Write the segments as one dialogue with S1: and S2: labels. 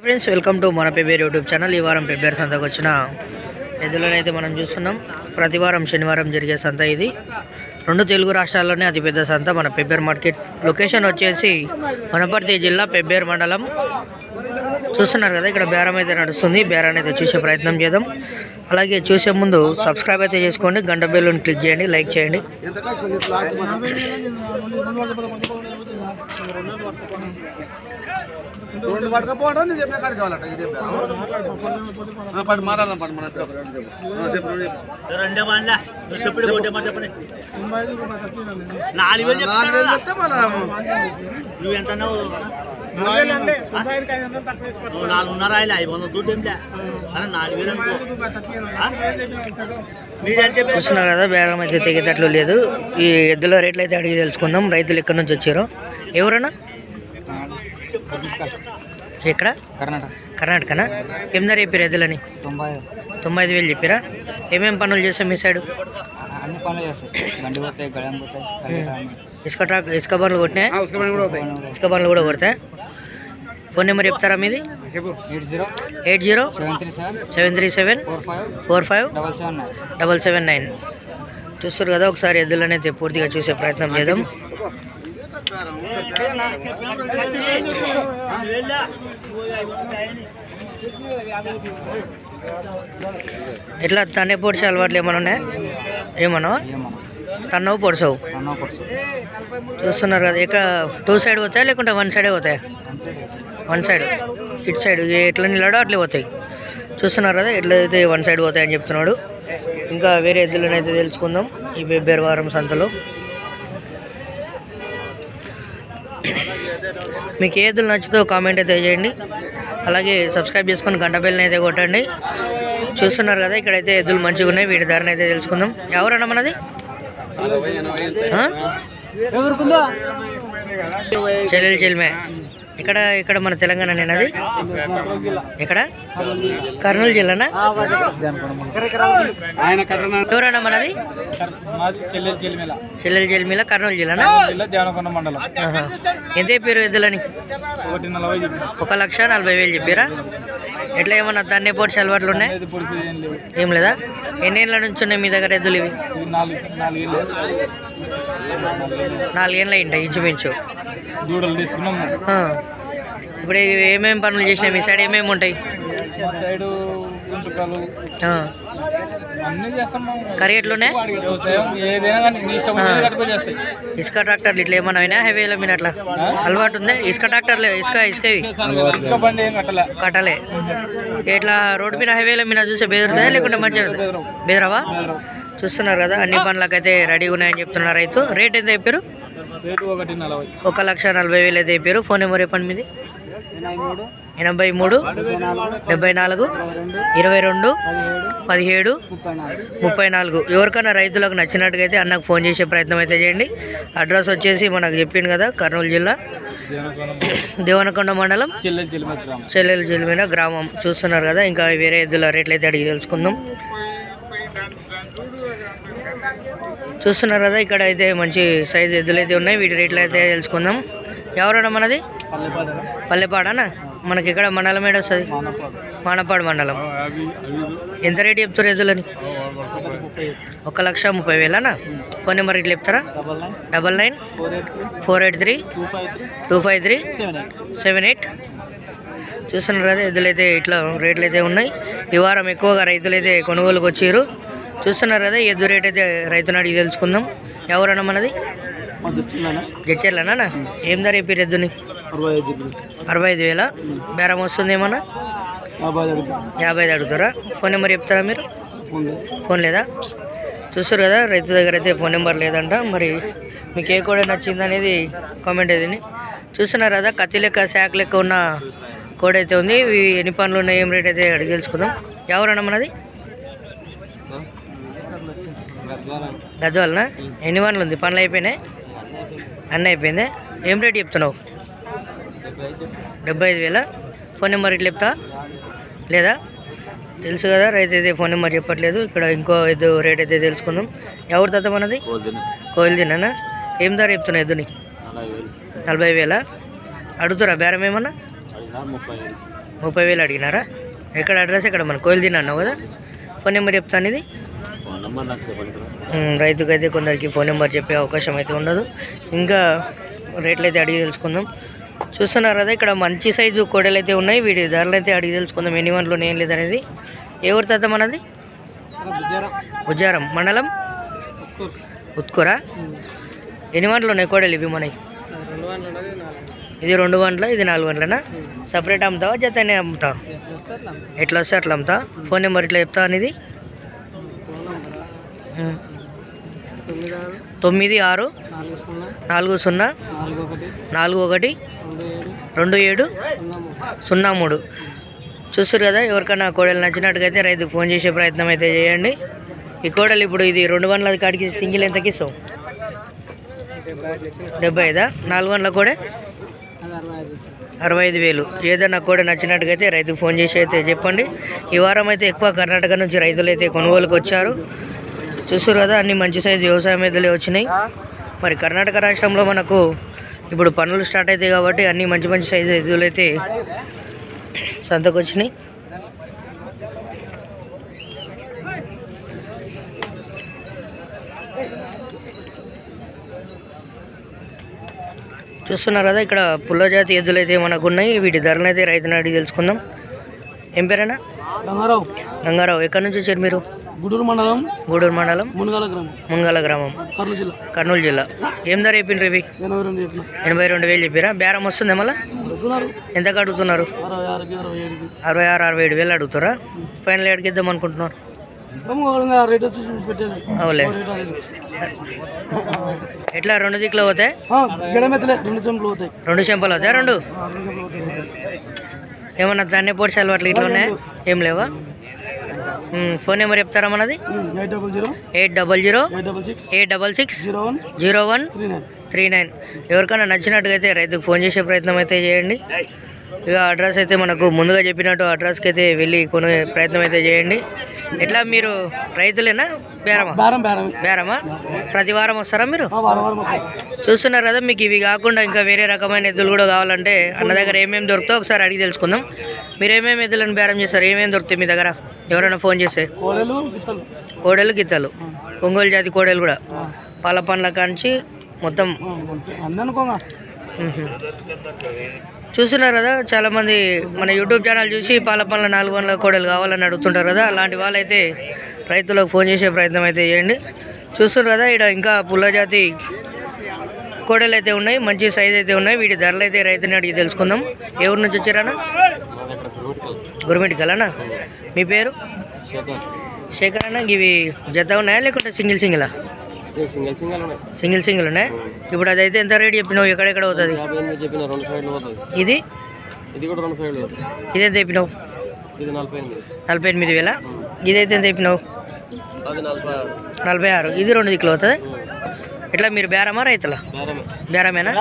S1: Friends welcome to మన Pebbair YouTube channel ఈ వారం పెబ్బేర్ సంతకు వచ్చిన ఎదులనైతే మనం చూస్తున్నాం. ప్రతి వారం శనివారం జరిగే సంత ఇది. రెండు తెలుగు రాష్ట్రాల్లోనే అతిపెద్ద సంత మన పెబ్బేర్ మార్కెట్ లొకేషన్ వచ్చేసి వనపర్తి జిల్లా పెబ్బేర్ మండలం. చూస్తున్నారు కదా ఇక్కడ బేరం అయితే నడుస్తుంది. బేరాన్ని అయితే చూసే ప్రయత్నం చేద్దాం. అలాగే చూసే ముందు సబ్స్క్రైబ్ అయితే చేసుకోండి. గంట బెల్లుని క్లిక్ చేయండి లైక్ చేయండి.
S2: రెండు పడకపోవడం నేను చెప్పిన కాడికి కావాలట ఇది పడి మాట్లాడదాం పడి మన ఇద్దరం. ఆ, చెప్పు నువ్వు
S3: నాలుగు వేలు
S2: చెప్తే మళ్ళా.
S3: ఎంత నాలుగున్నర ఆయన ఐదు వందల దుడ్డు ఏంలే అరే నాలుగు వేలు అనుకో. ఆ? మీరు ఎంత చెప్పారు?
S1: చూస్తున్నారు కదా బేరం అయితే తెగేటట్లు లేదు. ఈ ఎద్దుల రేట్లు అయితే అడిగి తెలుసుకుందాం. రైతులు ఎక్కడి నుంచి వచ్చారో. ఎవరన్నా? ఎక్కడ?
S4: కర్ణాటక.
S1: కర్ణాటకనా? ధర చెప్పారు ఎద్దులని?
S4: తొంభై
S1: తొంభై ఐదు వేలు చెప్పారా? ఏమేం పనులు చేస్తాం మీ సైడ్?
S4: అన్ని పనులు పోతాయి పోతాయి.
S1: ఇసుక ట్రాక్ ఇసుక బండ్లు కొట్టినాయి? ఇసుక బండ్లు కూడా కొడతాయి? ఫోన్ నెంబర్ చెప్తారా మీది?
S4: Eight zero. Seven three seven.
S1: Seven three seven.
S4: Four five. Double seven nine.
S1: చూస్తారు కదా ఒకసారి ఎద్దులని అయితే పూర్తిగా చూసే ప్రయత్నం చేద్దాం. ఇట్లా తన్నే పొడిచే అలవాట్లు ఏమైనా ఉన్నాయా? ఏమన్నా? తన్నవు పొడిసావు
S4: పర్సు
S1: చూస్తున్నారు కదా ఇక టూ సైడ్ పోతాయా లేకుంటే వన్ సైడే పోతాయా. వన్ సైడ్ ఇటు సైడ్ ఎట్లా నిలడో అట్లే పోతాయి. చూస్తున్నారు కదా ఎట్లయితే వన్ సైడ్ పోతాయని చెప్తున్నాడు. ఇంకా వేరే ఎద్దులను అయితే తెలుసుకుందాం ఈ బెబ్బేరు వారం సంతలో. మీకు ఏ ఎద్దులు నచ్చుతో కామెంట్ అయితే చేయండి. అలాగే సబ్స్క్రైబ్ చేసుకొని గంట బెల్ని అయితే కొట్టండి. చూస్తున్నారు కదా ఇక్కడైతే ఎద్దులు మంచిగా ఉన్నాయి వీటి ధరని అయితే తెలుసుకుందాం. ఎవరన్నా మనది? చెల్లెలు చెల్మే. ఇక్కడ ఇక్కడ మన తెలంగాణ నేనది ఎక్కడ? కర్నూలు జిల్లానా? ఎవరన్నా మనది?
S4: చెల్లెలు
S1: చెల్మిల. కర్నూలు జిల్లానా?
S4: జిల్లా దేవనకొండ మండలం.
S1: ఆహా. ఎంత చెప్పారు ఎద్దులని? ఒక లక్ష నలభై వేలు చెప్పారా? ఎట్లా ఏమన్నా దాన్ని పోటీ అలవాట్లు ఉన్నాయి?
S4: ఏం
S1: లేదా? ఎన్నేళ్ళ నుంచి ఉన్నాయి మీ దగ్గర ఎద్దులు ఇవి?
S4: నాలుగేళ్ళు
S1: ఉంటాయి ఇంచుమించు?
S4: దూడలు తెచ్చుకున్నాము.
S1: ఇప్పుడు ఏమేమి పనులు చేసినాయి? మీ సైడ్ ఏమేమి ఉంటాయి?
S4: మా సైడు గుంటుకలు
S1: ఆ.
S4: అన్నీ చేస్తాం మేము.
S1: కర్రీ ఎట్లున్నాయి?
S4: వ్యవసాయం ఏదైనా కానీ నీ ఇష్టం వచ్చేది కట్టుకొని చేస్తాయి.
S1: ఇసుక ట్రాక్టర్లు ఇట్లా ఏమన్నా అయినా హైవేల మీద అట్లా? అలవాటు ఉంది? ఇసుక ట్రాక్టర్లు ఇసుక ఇసుక ఇవి
S4: ఇసుక బండి ఏం కట్టలే.
S1: కట్టలే. ఇట్లా రోడ్డు మీద హైవేల మీద చూస్తే బెదురుతాయా లేకుంటే మంచిగా బెదరవా. చూస్తున్నారు కదా అన్ని పనులకైతే రెడీగా ఉన్నాయని చెప్తున్నారు రైతు. రేట్ ఎంత చెప్పారు? ఒక లక్ష నలభై వేలు అయితే చెప్పారు. ఫోన్ నెంబర్ చెప్పండి మీది.
S4: ఎనభై మూడు. డెబ్బై నాలుగు
S1: ఇరవై రెండు
S4: పదిహేడు ముప్పై నాలుగు.
S1: ఎవరికైనా రైతులకు నచ్చినట్టుగా అయితే అన్నకు ఫోన్ చేసే ప్రయత్నం అయితే చేయండి. అడ్రస్ వచ్చేసి మనకు చెప్పింది కదా కర్నూలు జిల్లా. దేవనకొండ మండలం.
S4: చెల్లెలు
S1: జిల్లిమైన గ్రామం. చూస్తున్నారు కదా ఇంకా వేరే ఎద్దుల రేట్లు అయితే అడిగి తెలుసుకుందాం. చూస్తున్నారు కదా ఇక్కడ అయితే మంచి సైజు ఎద్దులు అయితే ఉన్నాయి. వీటి రేట్లు అయితే తెలుసుకుందాం. ఎవరన్నా మనది? పల్లెపాడనా? మనకి ఇక్కడ మండలం ఏడు వస్తుంది?
S4: మానపాడు.
S1: మండలం. ఎంత రేటు చెప్తారు ఎద్దులని? ఒక లక్ష ముప్పై వేలనా? ఫోన్ నెంబర్ ఇట్లా చెప్తారా?
S4: Double nine. Four eight three. Two five three. Seven eight.
S1: చూస్తున్నారు కదా ఎద్దులు అయితే ఇట్లా రేట్లు అయితే ఉన్నాయి. ఈ వారం ఎక్కువగా రైతులు అయితే కొనుగోలుకు వచ్చారు. చూస్తున్నారు కదా ఎద్దు రేట్ అయితే రైతుని అడిగి తెలుసుకుందాం. ఎవరన్నా మనది? జడ్చర్లనా ఏం ధర చెప్పారు ఎద్దుని?
S4: అరవై ఐదు
S1: వేల? బేరం వస్తుంది ఏమన్నా?
S4: యాభై ఐదు
S1: అడుగుతారా? ఫోన్ నెంబర్ చెప్తారా మీరు? ఫోన్ లేదా. చూస్తారు కదా రైతు దగ్గర అయితే ఫోన్ నెంబర్ లేదంట. మరి మీకు ఏ కోడ నచ్చింది అనేది కామెంట్ అయితే చూస్తున్నారు కదా కత్తి లెక్క శాఖ లెక్క ఉన్న కోడ్ అయితే ఉంది. ఇవి ఎన్ని పనులు ఉన్నాయి ఏం రేట్ అయితే అడిగి తెలుసుకుందాం. ఎవరన్నా మనది? గద్వాలనా ఎన్ని పనులు ఉంది? పనులు అయిపోయినాయి? అన్నీ అయిపోయింది? ఏం రేట్ చెప్తున్నావు? డెబ్బై ఐదు వేల? ఫోన్ నెంబర్ ఇట్లా చెప్తా. లేదా? తెలుసు కదా రైతు అయితే ఫోన్ నెంబర్ చెప్పట్లేదు. ఇక్కడ ఇంకో ఎద్దు రేట్ అయితే తెలుసుకుందాం. ఎవరి తాత మనది? కోయిల్ తిన్నానా ఏం ధర చెప్తున్నా ఎద్దుని? నలభై వేల. అడుగుతారా? బేరం ఏమన్నా?
S4: ముప్పై
S1: ముప్పై వేలు అడిగినారా? ఎక్కడ అడ్రస్ ఎక్కడ మన? కోయిల్ తిన్నా అన్నావు కదా? ఫోన్ నెంబర్ చెప్తాను ఇది రైతుకు అయితే కొందరికి ఫోన్ నెంబర్ చెప్పే అవకాశం అయితే ఉండదు. ఇంకా రేట్లు అయితే అడిగి తెలుసుకుందాం. చూస్తున్నారు కదా ఇక్కడ మంచి సైజు కోడలు అయితే ఉన్నాయి. వీటి ధరలు అయితే అడిగి తెలుసుకుందాం. ఎన్ని వన్లో ఏం లేదనేది. ఏ ఊరు తాత మనది? ఉజ్జారం. మండలం? ఉత్కూరా? ఎన్ని వంటలు ఉన్నాయి కోడలు ఇవి మనవి ఇది రెండు వంటలు ఇది నాలుగు వంటలనా సపరేట్ అమ్ముతావా జతనే అమ్ముతావు? ఎట్లా వస్తే అట్లా అమ్ముతా ఫోన్ నెంబర్ ఇట్లా చెప్తా అనేది? తొమ్మిది ఆరు నాలుగు సున్నా నాలుగు ఒకటి రెండు ఏడు సున్నా మూడు. చూస్తారు కదా ఎవరికైనా కోడలు నచ్చినట్టుగైతే రైతుకు ఫోన్ చేసే ప్రయత్నం అయితే చేయండి. ఈ కోడలు ఇప్పుడు ఇది రెండు వందల కాడికి సింగిల్ ఎంతకి ఇస్తాం డెబ్బై ఐదా? నాలుగు వందల కూడా? అరవై ఐదు వేలు. ఏదైనా కూడా నచ్చినట్టుగైతే రైతుకు ఫోన్ చేసి అయితే చెప్పండి. ఈ వారం అయితే ఎక్కువ కర్ణాటక నుంచి రైతులు అయితే కొనుగోలుకు వచ్చారు చూస్తారు కదా అన్ని మంచి సైజు వ్యవసాయ ఎద్దులే వచ్చినాయి. మరి కర్ణాటక రాష్ట్రంలో మనకు ఇప్పుడు పనులు స్టార్ట్ అవుతాయి కాబట్టి అన్ని మంచి మంచి సైజు ఎద్దులు అయితే సంతకు వచ్చినాయి చూస్తున్నారు కదా ఇక్కడ పుల్ల జాతి ఎద్దులు అయితే మనకు ఉన్నాయి వీటి ధరలు అయితే రైతుని అడిగి తెలుసుకుందాం. ఏం పేరేనా
S4: రంగారావు.
S1: గంగారావు ఎక్కడి నుంచి వచ్చారు మీరు?
S4: గుడూరు మండలం
S1: గూడూరు మండలం
S4: మునగాల గ్రామం.
S1: ముంగల గ్రామం.
S4: కర్నూలు జిల్లా.
S1: కర్నూలు జిల్లా. ఏం ధర చెప్పిండ్రు ఇవి?
S4: ఎనభై రెండు చెప్పిన.
S1: ఎనభై రెండు వేలు చెప్పారా? బేరం వస్తుంది మళ్ళా?
S4: అడుగుతున్నారు.
S1: ఎంత అడుగుతున్నారు?
S4: అరవై ఆరుకి అరవై ఏడుకి.
S1: అరవై ఆరు అరవై ఏడు వేలు అడుగుతారా? ఫైనల్ ఎక్కడికి ఇద్దాం అనుకుంటున్నారు.
S4: ఇంకా రేట్ వచ్చి చూసి పెట్టేది.
S1: అవులే ఎట్లా రెండు దిక్కులు పోతాయి?
S4: గడమెత్తలే రెండు చెంపులు పోతాయి.
S1: రెండు చెంపలు అవుతాయి రెండు? ఏమన్నా దాన్ని పొడిచాలు అట్లా ఇట్లా ఉన్నాయా? ఏం లేవా? ఫోన్ నెంబర్ చెప్తారా మనది?
S4: Eight double zero.
S1: Eight double zero.
S4: Eight double six. Zero one.
S1: Zero one.
S4: Three nine.
S1: ఎవరికైనా నచ్చినట్టుగా అయితే రైతుకు ఫోన్ చేసే ప్రయత్నం అయితే చేయండి. ఇక అడ్రస్ అయితే మనకు ముందుగా చెప్పినట్టు అడ్రస్కి అయితే వెళ్ళి కొనే ప్రయత్నం అయితే చేయండి. ఎట్లా మీరు రైతులేనా? బేరమా?
S4: బేరం బేరం
S1: బేరమా? ప్రతి వారం వస్తారా మీరు? చూస్తున్నారు కదా మీకు ఇవి కాకుండా ఇంకా వేరే రకమైన ఎద్దులు కూడా కావాలంటే అన్న దగ్గర ఏమేమి దొరుకుతాయో ఒకసారి అడిగి తెలుసుకుందాం. మీరు ఏమేమి ఎద్దులను బేరం చేస్తారు? ఏమేమి దొరుకుతాయి మీ దగ్గర? ఎవరైనా ఫోన్ చేస్తే.
S4: కోడలు గిత్తలు.
S1: ఒంగోలు జాతి కోడలు కూడా. పాల పండ్ల కాంచి మొత్తం. చూస్తున్నారు కదా చాలా మంది మన యూట్యూబ్ ఛానల్ చూసి పాల పండ్ల నాలుగు వందల కోడలు కావాలని అడుగుతుంటారు కదా అలాంటి వాళ్ళైతే రైతులకు ఫోన్ చేసే ప్రయత్నం అయితే చేయండి. చూస్తున్నారు కదా ఇక్కడ ఇంకా పుల్ల జాతి కోడలు అయితే ఉన్నాయి మంచి సైజ్ అయితే ఉన్నాయి వీటి ధరలు అయితే రైతుని అడిగి తెలుసుకుందాం. ఊరు నుంచి వచ్చారన్నా? గురుమిటి కలనా మీ పేరు? శేఖర్ అన్న ఇవి జత ఉన్నాయా లేకుంటే సింగిల్ సింగిలా?
S3: సింగల్ సింగల్ ఉన్నాయి.
S1: ఇప్పుడు అదైతే ఎంత రేట్ చెప్పినావు? ఎక్కడెక్కడ అవుతుంది? ఇది?
S3: ఇది కూడా రెండు సైడ్లు పోతుంది
S1: ఇదెంత చెప్పినావు?
S3: ఇది నలభై ఎనిమిది.
S1: నలభై ఎనిమిది వేల. ఇదైతే ఎంత చెప్పినావు?
S3: నలభై ఆరు.
S1: ఇది రెండు దిక్కులు అవుతుంది? ఇట్లా మీరు బేరమా రైతులా?
S3: బేరమే.
S1: బేరమేనా?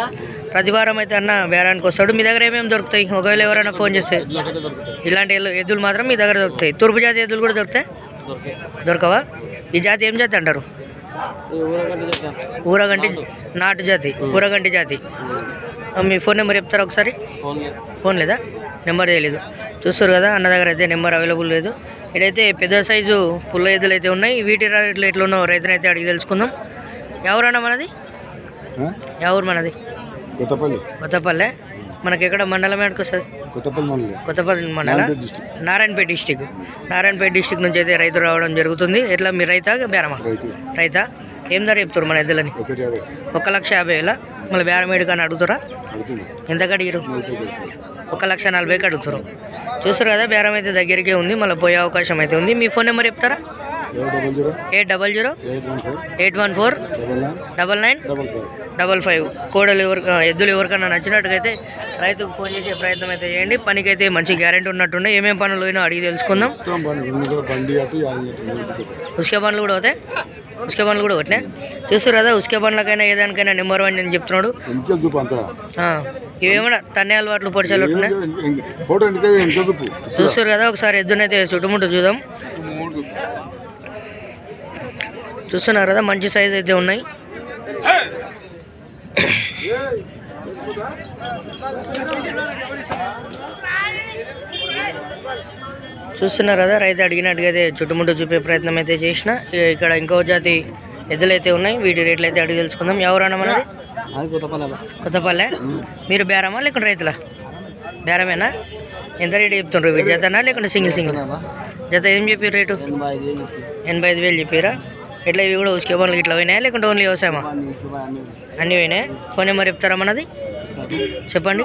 S1: ప్రతి వారం అయితే అన్న బేరానికి వస్తాడు. మీ దగ్గర ఏమేమి దొరుకుతాయి? ఒకవేళ ఎవరైనా ఫోన్ చేస్తే. ఇలాంటి ఎద్దులు మాత్రం మీ దగ్గర దొరుకుతాయి. తూర్పు జాతి ఎద్దులు కూడా దొరుకుతాయి? దొరకవా? ఈ జాతి ఏం జాతి అంటారు?
S3: ఊరగంట
S1: నాటు జాతి ఊరగంటి జాతి. మీ ఫోన్ నెంబర్ చెప్తారా ఒకసారి?
S3: ఫోన్
S1: లేదా. నెంబర్ తెలియదు. చూస్తారు కదా అన్న దగ్గర అయితే నెంబర్ అవైలబుల్ లేదు. ఇక్కడైతే పెద్ద సైజు పుల్ల ఎద్దులు అయితే ఉన్నాయి. వీటి రేట్లు ఎట్లా ఉన్నాయో రైతునైతే అడిగి తెలుసుకుందాం. ఎవరన్నా మనది? ఎవరు మనది?
S5: కొత్తపల్లి.
S1: కొత్తపల్లె? మనకి ఎక్కడ మండలం ఎక్కడికి వస్తుంది
S5: కొత్తపల్లి మండలి.
S1: కొత్తపల్లి మండలం?
S5: District
S1: Narayanpet district Narayanpet district నుంచి అయితే రైతు రావడం జరుగుతుంది. ఎట్లా మీరు రైతా బేరమా?
S5: రైతు.
S1: ఏం ధర చెప్తారు మన ఎద్దులని? ఒక లక్ష యాభై వేల? మళ్ళీ బేరం ఏడు కానీ అడుగుతారా? ఎంత కడిగిరు? ఒక లక్ష నలభైకి అడుగుతారు. చూస్తారు కదా బేరం అయితే దగ్గరికే ఉంది. మళ్ళీ పోయే అవకాశం అయితే ఉంది. మీ ఫోన్ నెంబర్ చెప్తారా?
S5: Eight double zero.
S1: Eight
S5: one four. Double nine.
S1: Double
S5: five.
S1: కోడలు ఎవరు ఎద్దులు ఎవరికైనా నచ్చినట్టుగైతే రైతుకు ఫోన్ చేసే ప్రయత్నం అయితే చేయండి. పనికైతే మంచి గ్యారెంటీ ఉన్నట్టుండే. ఏమేమి పనులు పోయినా అడిగి తెలుసుకుందాం. ఉసుక పనులు కూడా అవుతాయి ఉసుక పనులు కూడా ఒకటినే చూస్తారు కదా ఉసుక పనులకైనా ఏదానికైనా నెంబర్ వన్ నేను చెప్తున్నాడు. ఇవేమన్నా తన్నే అలవాట్లు పొడిచాలు చూస్తారు కదా ఒకసారి ఎద్దునైతే చుట్టుముట్టు చూద్దాం. చూస్తున్నారు కదా మంచి సైజ్ అయితే ఉన్నాయి. చూస్తున్నారు కదా రైతు అడిగినట్టుగా అయితే చుట్టుముట్టు చూపే ప్రయత్నం అయితే చేసిన. ఇక ఇక్కడ ఇంకో జాతి ఎద్దులు అయితే ఉన్నాయి వీటి రేట్లు అయితే అడిగి తెలుసుకుందాం. ఎవరన్నా మనది? కొత్తపల్లె. మీరు బేరమా లేకుంటే రైతులా? బేరమేనా? ఎంత రేటు చెప్తుండ్రు? ఇవి జతనా లేకుంటే సింగిల్ సింగిల్? జత ఏం చెప్పారు రేటు?
S4: ఎనభై ఐదు వేలు
S1: చెప్పారా ఎట్లా ఇవి కూడా ఉసుకే పనులు ఇట్లా పోయినాయా? లేకుంటే ఓన్లీ వ్యవసాయమా?
S4: అన్ని
S1: పోయినాయి. ఫోన్ నెంబర్ చెప్తారా మనది? చెప్పండి.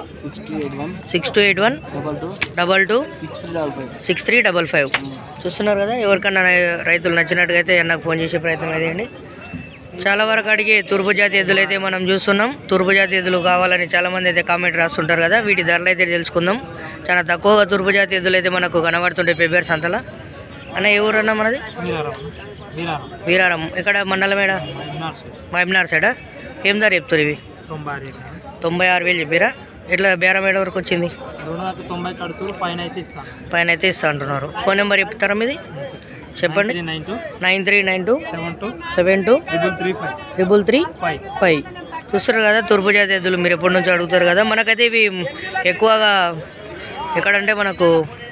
S1: Six two eight one
S4: double two six three double five.
S1: చూస్తున్నారు కదా ఎవరికన్నా రైతులు నచ్చినట్టుగా అయితే నాకు ఫోన్ చేసే ప్రయత్నం చేయండి. చాలా వరకు అడిగి తూర్పు జాతి ఎద్దులు అయితే మనం చూస్తున్నాం. తూర్పు జాతి ఎద్దులు కావాలని చాలా మంది అయితే కామెంట్ రాస్తుంటారు కదా. వీటి ధరలు అయితే తెలుసుకుందాం. చాలా తక్కువగా తూర్పు జాతి ఎద్దులు అయితే మనకు కనబడుతుంటాయి ఫిబ్రవరి సంతల. అన్న ఏ ఊరన్నా మనది? వీరారం ఇక్కడ మండలమేడ మహబూబ్నగర్ సైడా. ఏం ధర చెప్తారు ఇవి?
S4: తొంభై
S1: ఆరు వేలు చెప్పారా? ఇట్లా బేరమేడ వరకు వచ్చింది?
S4: తొంభై పైన అయితే
S1: ఇస్తా అంటున్నారు ఫోన్ నెంబర్ చెప్తారా మీది? చెప్పండి.
S4: Nine two.
S1: Nine three nine two.
S4: Seven two.
S1: Seven two.
S4: Triple three five.
S1: Triple three
S4: five.
S1: Five. చూస్తారు కదా తూర్పు జాతి ఎద్దులు మీరు ఎప్పటి నుంచి అడుగుతారు కదా. మనకైతే ఇవి ఎక్కువగా ఎక్కడంటే మనకు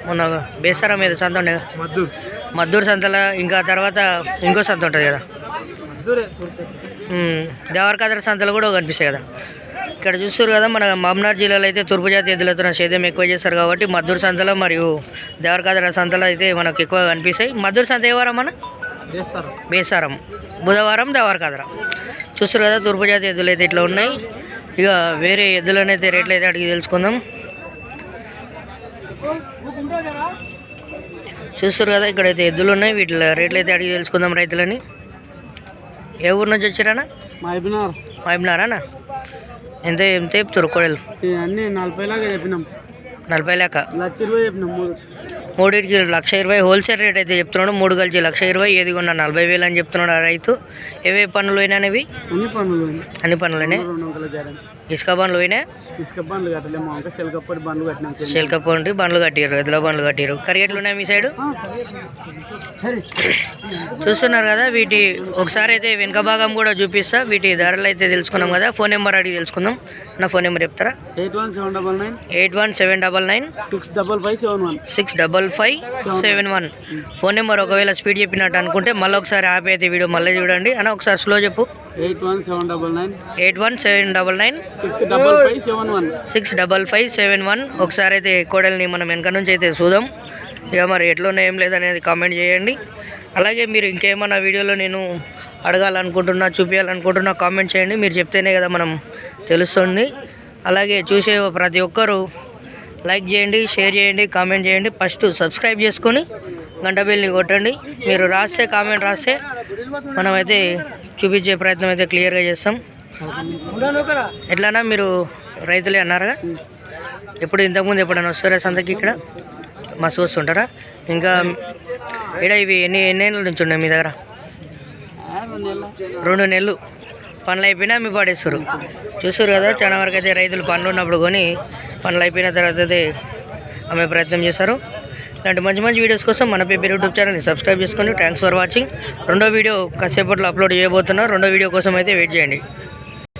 S1: మన బేసారా మీద సంత ఉండే.
S4: మద్దూరు.
S1: మద్దూరు సంతల ఇంకా తర్వాత ఇంకో సంత ఉంటుంది కదా. దేవరకాదర సంతలు కూడా కనిపిస్తాయి కదా. ఇక్కడ చూస్తారు కదా మన మహబూబ్నగర్ జిల్లాలో అయితే తూర్పు జాతి ఎద్దులతో సేద్యం ఎక్కువ చేస్తారు కాబట్టి మద్దూరు సంతలో మరియు దేవరకాదర సంతలో అయితే మనకు ఎక్కువ కనిపిస్తాయి. మద్దూరు సంత ఏ వారం మన బేసారం. బుధవారం దేవరకాదర. చూస్తారు కదా తూర్పు జాతి ఎద్దులు అయితే ఇట్లా ఉన్నాయి. ఇక వేరే ఎద్దులను అయితే రేట్లు అయితే అడిగి తెలుసుకుందాం. చూస్తారు కదా ఇక్కడైతే ఎద్దులు ఉన్నాయి. వీటి రేట్లు అయితే అడిగి తెలుసుకుందాం రైతులని. ఏ ఊరు నుంచి వచ్చారన్నా
S4: మహబూబ్నగర్
S1: మహబూబ్నారానా ఎంత ఎంత చెప్తారు కోడలు?
S4: అన్ని నలభై లాగా చెప్పినాం.
S1: నలభై లేక
S4: లక్ష ఇరవై చెప్పినాం మూడు.
S1: మూడింటికి లక్ష ఇరవై హోల్సేల్ రేట్ అయితే చెప్తున్నాడు మూడు కలిసి లక్ష ఇరవై ఏది కొన్నా నలభై వేలు అని చెప్తున్నాడు ఆ రైతు. ఏవే పనులు పోయినాయి
S4: అన్ని పనులు
S1: అన్ని పనులనే ఇసుక బండ్లు పోయినాయి
S4: ఇసుక బండ్లు కట్టలేము ఇంకా సెలకప్పటి బండ్లు కట్టినాం
S1: శిల్క పండి బండ్లు కట్టిరు ఎద్దుల బండ్లు కట్టిరు కరిగేట్లు ఉన్నాయి మీ సైడ్? చూస్తున్నారు కదా వీటి ఒకసారి అయితే వెనుక భాగం కూడా చూపిస్తా. వీటి ధరలు అయితే తెలుసుకున్నాం కదా ఫోన్ నెంబర్ అడిగి తెలుసుకుందాం. నా ఫోన్ నెంబర్ చెప్తారా?
S4: Eight one seven double nine.
S1: Eight one seven double nine.
S4: Six double five seven one.
S1: Six double five seven one. Phone number ఒకవేళ స్పీడ్ చెప్పినట్టు అనుకుంటే మళ్ళీ ఒకసారి ఆపి అయితే వీడియో మళ్ళీ చూడండి. అన్న ఒకసారి స్లో చెప్పు.
S4: Eight one seven double nine.
S1: Eight one seven double nine.
S4: Six double five seven one.
S1: Six double five seven one. ఒకసారి అయితే కోడల్ని మనం వెనక నుంచి అయితే చూద్దాం. ఇక మరి ఎట్లున్నా ఏం లేదనేది కామెంట్ చేయండి. అలాగే మీరు ఇంకేమన్నా వీడియోలో నేను అడగాలనుకుంటున్నా చూపించాలనుకుంటున్నా కామెంట్ చేయండి. మీరు చెప్తేనే కదా మనం తెలుస్తుంది. అలాగే చూసే ప్రతి ఒక్కరూ లైక్ చేయండి షేర్ చేయండి కామెంట్ చేయండి. ఫస్ట్ సబ్స్క్రైబ్ చేసుకొని గంట బిల్ని కొట్టండి. మీరు రాస్తే కామెంట్ రాస్తే మనమైతే చూపించే ప్రయత్నం అయితే క్లియర్గా చేస్తాం. ఎట్లానా మీరు రైతులే అన్నారుగా? ఎప్పుడు ఇంతకుముందు ఎప్పుడైనా వస్తారా సంతకి ఇక్కడ? మస్తు వస్తుంటారా? ఇంకా ఇక్కడ ఇవి ఎన్ని ఎన్ని ఏళ్ళ నుంచి ఉన్నాయి మీ దగ్గర? రెండు నెలలు. పనులు అయిపోయినా మీ పాడేస్తారు. చూస్తారు కదా చాలా వరకు అయితే రైతులు పనులు ఉన్నప్పుడు కొని పనులు అయిపోయిన తర్వాత అయితే అమ్మే ప్రయత్నం చేస్తారు. ఇలాంటి మంచి మంచి వీడియోస్ కోసం మన పేపర్ యూట్యూబ్ ఛానల్ని సబ్స్క్రైబ్ చేసుకోండి. థ్యాంక్స్ ఫర్ వాచింగ్ రెండో వీడియో కాసేపట్లో అప్లోడ్ చేయబోతున్నా. రెండో వీడియో కోసం అయితే వెయిట్ చేయండి.